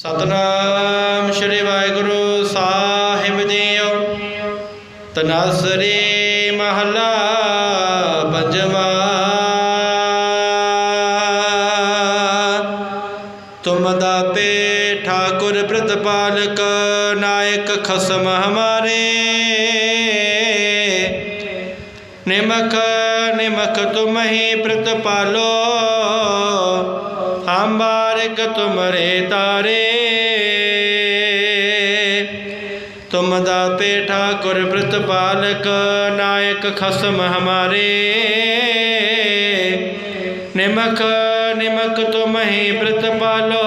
ਸਤਨਾਮ ਸ਼੍ਰੀ ਵਾਹਿਗੁਰੂ ਸਾਹਿਬ ਜੀਓ। ਤਨਾਸਰੀ ਮਹਲਾ ਪੰਜਵਾ। ਤੁਮ ਦਾਤੇ ਠਾਕੁਰ ਪ੍ਰਤਪਾਲਕ ਨਾਇਕ ਖਸਮ ਹਮਾਰੇ। ਨਿਮਖ ਨਿਮਖ ਤੁਮ ਹੀ ਪ੍ਰਤਪਾਲੋ ਅੰਬਾਰਕ ਬਾਰਿਕ ਤੁਮਰੇ ਤਾਰੇ। ਤੁਮ ਦਾ ਪੇਠਾ ਠਾਕੁਰ ਪ੍ਰਤਪਾਲਕ ਨਾਇਕ ਖਸਮ ਹਮਾਰੇ। ਨਿਮਕ ਨਿਮਕ ਤੁਮ ਹੀ ਪ੍ਰਤਪਾਲੋ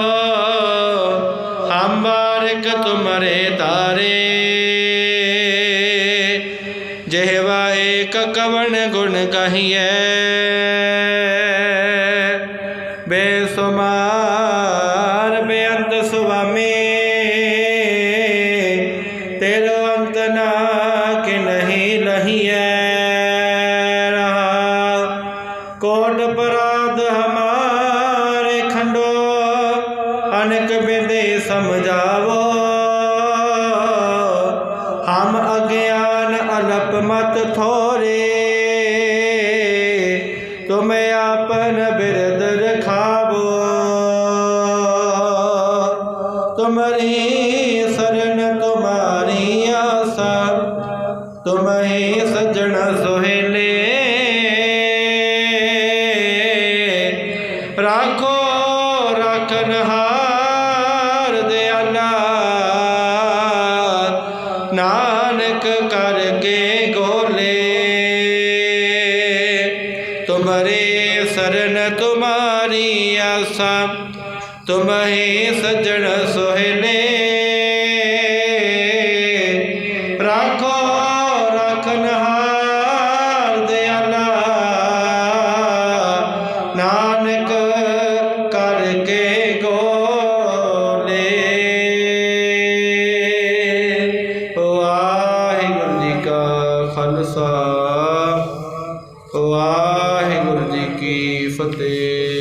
ਹਮ ਤੁਮਰੇ ਤਾਰੇ। ਜਿਹਵਾ ਏਕ ਕਵਣ ਗੁਣ ਕਹੀਏ ਬੇਅੰਤ ਸੁਆਮੀ ਤੇਰੋ ਅੰਤ ਨਾ ਕਿ ਨਹੀਂ ਲਹੀਐ। ਰਹਾ ਕੋਟ ਪਰਾਧ ਹਮਾਰੇ ਖੰਡੋ, ਅਨਕ ਬਿੰਦੇ ਸਮਝਾਵੋ। ਹਮ ਅਗਿਆਨ ਅਲਪ ਮਤ ਥੋਰੇ, ਤੁਮ ਆਪਨ ਤੁਮਰੀ ਸਰਨ ਤੁਮਾਰੀ ਆਸਾ ਤੁਮ ਸਜਣ ਸੁਹੇਲੇ। ਰਾਖੋ ਰਾਖਨ ਹਾਰ ਦਿਆਲਾ ਨਾਨਕ ਕਰਕੇ ਗੋਲੇ। ਤੁਮਰੇ ਸਰਨ ਤੁਮਾਰੀ ਆਸਾ ਤੁਮ ਹੀ ਸਜਣ ਸੁਹਲੇ। ਰਾਖੋ ਰਖਨਹਾਰ ਦਿਆਲਾ ਨਾਨਕ ਕਰਕੇ ਗੋਲੇ। ਵਾਹਿਗੁਰੂ ਜੀ ਕਾ ਖਾਲਸਾ। ਵਾਹਿਗੁਰੂ ਜੀ ਕੀ ਫਤਿਹ।